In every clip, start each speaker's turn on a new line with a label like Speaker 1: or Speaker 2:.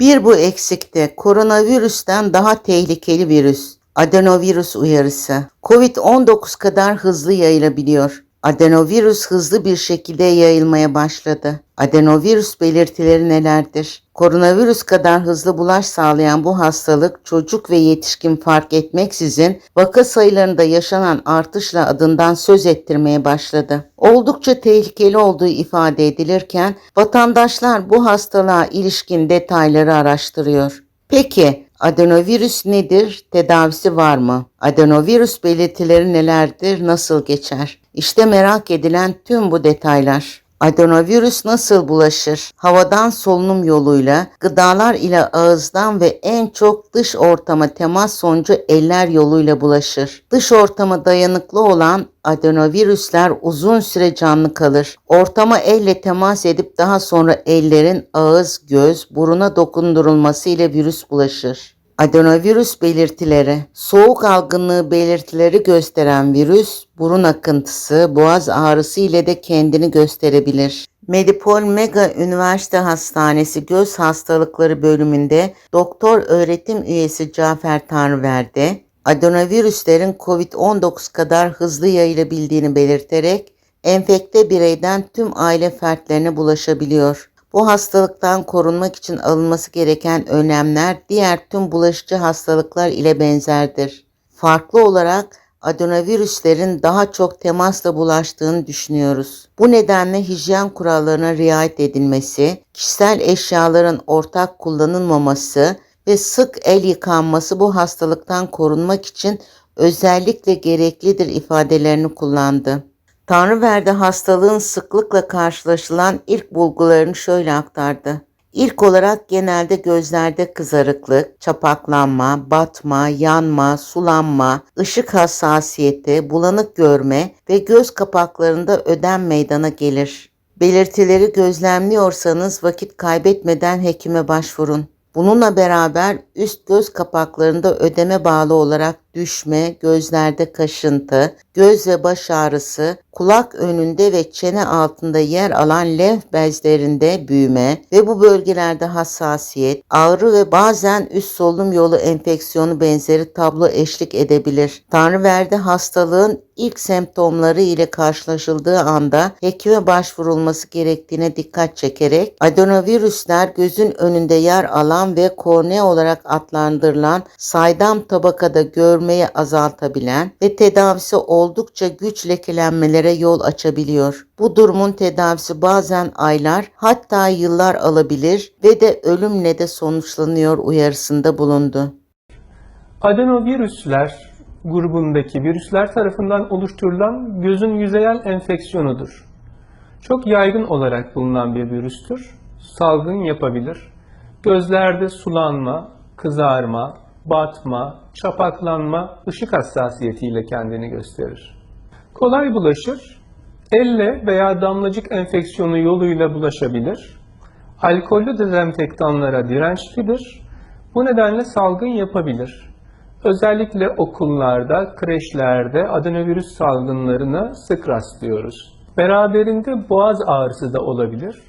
Speaker 1: Bir bu eksikti. Koronavirüsten daha tehlikeli virüs. Adenovirüs uyarısı. Covid-19 kadar hızlı yayılabiliyor. Adenovirüs hızlı bir şekilde yayılmaya başladı. Adenovirüs belirtileri nelerdir? Koronavirüs kadar hızlı bulaş sağlayan bu hastalık çocuk ve yetişkin fark etmeksizin vaka sayılarında yaşanan artışla adından söz ettirmeye başladı. Oldukça tehlikeli olduğu ifade edilirken vatandaşlar bu hastalığa ilişkin detayları araştırıyor. Peki adenovirüs nedir? Tedavisi var mı? Adenovirüs belirtileri nelerdir? Nasıl geçer? İşte merak edilen tüm bu detaylar. Adenovirüs nasıl bulaşır? Havadan solunum yoluyla, gıdalar ile ağızdan ve en çok dış ortama temas sonucu eller yoluyla bulaşır. Dış ortama dayanıklı olan adenovirüsler uzun süre canlı kalır. Ortama elle temas edip daha sonra ellerin ağız, göz, buruna dokundurulması ile virüs bulaşır. Adenovirüs belirtileri, soğuk algınlığı belirtileri gösteren virüs, burun akıntısı, boğaz ağrısı ile de kendini gösterebilir. Medipol Mega Üniversite Hastanesi Göz Hastalıkları bölümünde doktor öğretim üyesi Cafer Tanrıverdi, adenovirüslerin COVID-19 kadar hızlı yayılabildiğini belirterek enfekte bireyden tüm aile fertlerine bulaşabiliyor. Bu hastalıktan korunmak için alınması gereken önlemler diğer tüm bulaşıcı hastalıklar ile benzerdir. Farklı olarak adenovirüslerin daha çok temasla bulaştığını düşünüyoruz. Bu nedenle hijyen kurallarına riayet edilmesi, kişisel eşyaların ortak kullanılmaması ve sık el yıkanması bu hastalıktan korunmak için özellikle gereklidir ifadelerini kullandı. Tanrıverdi hastalığın sıklıkla karşılaşılan ilk bulgularını şöyle aktardı. İlk olarak genelde gözlerde kızarıklık, çapaklanma, batma, yanma, sulanma, ışık hassasiyeti, bulanık görme ve göz kapaklarında ödem meydana gelir. Belirtileri gözlemliyorsanız vakit kaybetmeden hekime başvurun. Bununla beraber üst göz kapaklarında ödeme bağlı olarak düşme, gözlerde kaşıntı, göz ve baş ağrısı, kulak önünde ve çene altında yer alan lenf bezlerinde büyüme ve bu bölgelerde hassasiyet, ağrı ve bazen üst solunum yolu enfeksiyonu benzeri tablo eşlik edebilir. Tanrıverdi hastalığın ilk semptomları ile karşılaşıldığı anda hekime başvurulması gerektiğine dikkat çekerek adenovirüsler gözün önünde yer alan ve kornea olarak adlandırılan saydam tabakada görmeyi azaltabilen ve tedavisi oldukça güç lekelenmelere yol açabiliyor. Bu durumun tedavisi bazen aylar hatta yıllar alabilir ve de ölümle de sonuçlanıyor uyarısında bulundu.
Speaker 2: Adenovirüsler grubundaki virüsler tarafından oluşturulan gözün yüzeyel enfeksiyonudur. Çok yaygın olarak bulunan bir virüstür. Salgın yapabilir. Gözlerde sulanma, kızarma, batma, çapaklanma, ışık hassasiyetiyle kendini gösterir. Kolay bulaşır. Elle veya damlacık enfeksiyonu yoluyla bulaşabilir. Alkollü dezenfektanlara dirençlidir. Bu nedenle salgın yapabilir. Özellikle okullarda, kreşlerde adenovirüs salgınlarına sık rastlıyoruz. Beraberinde boğaz ağrısı da olabilir.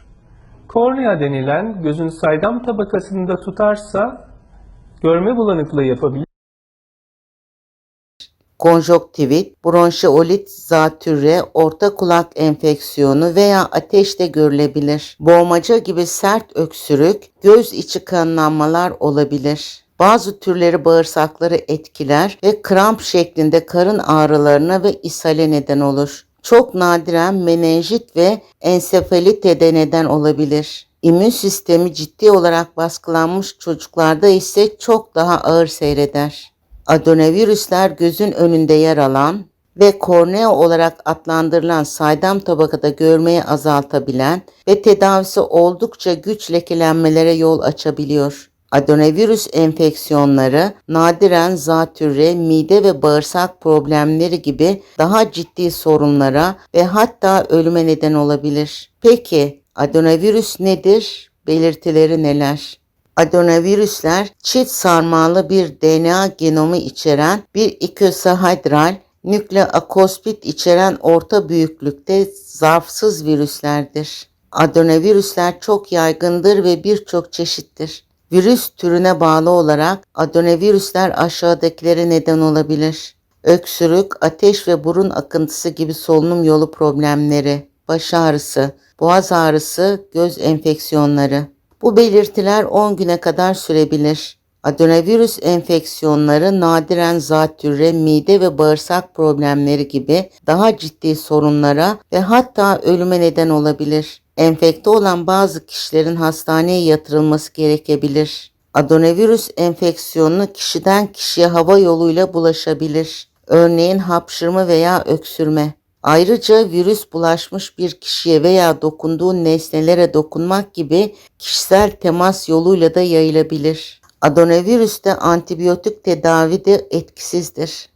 Speaker 2: Kornea denilen gözün saydam tabakasında tutarsa görme bulanıklığı yapabilir.
Speaker 1: konjonktivit, bronşiolit, zatürre, orta kulak enfeksiyonu veya ateş de görülebilir. Boğmaca gibi sert öksürük, göz içi kanlanmalar olabilir. Bazı türleri bağırsakları etkiler ve kramp şeklinde karın ağrılarına ve ishale neden olur. Çok nadiren menenjit ve ensefalite neden olabilir. İmmün sistemi ciddi olarak baskılanmış çocuklarda ise çok daha ağır seyreder. Adenovirüsler gözün önünde yer alan ve kornea olarak adlandırılan saydam tabakada görmeyi azaltabilen ve tedavisi oldukça güç lekelenmelere yol açabiliyor. Adenovirüs enfeksiyonları nadiren zatürre, mide ve bağırsak problemleri gibi daha ciddi sorunlara ve hatta ölüme neden olabilir. Peki adenovirüs nedir? Belirtileri neler? Adenovirüsler çift sarmalı bir DNA genomu içeren bir ikosahedral nükleokospit içeren orta büyüklükte zarfsız virüslerdir. Adenovirüsler çok yaygındır ve birçok çeşittir. Virüs türüne bağlı olarak adenovirüsler aşağıdakilere neden olabilir. Öksürük, ateş ve burun akıntısı gibi solunum yolu problemleri, baş ağrısı, boğaz ağrısı, göz enfeksiyonları. Bu belirtiler 10 güne kadar sürebilir. Adenovirüs enfeksiyonları nadiren zatürre, mide ve bağırsak problemleri gibi daha ciddi sorunlara ve hatta ölüme neden olabilir. Enfekte olan bazı kişilerin hastaneye yatırılması gerekebilir. Adenovirüs enfeksiyonu kişiden kişiye hava yoluyla bulaşabilir. Örneğin hapşırma veya öksürme. Ayrıca virüs bulaşmış bir kişiye veya dokunduğu nesnelere dokunmak gibi kişisel temas yoluyla da yayılabilir. Adenovirüste antibiyotik tedavi de etkisizdir.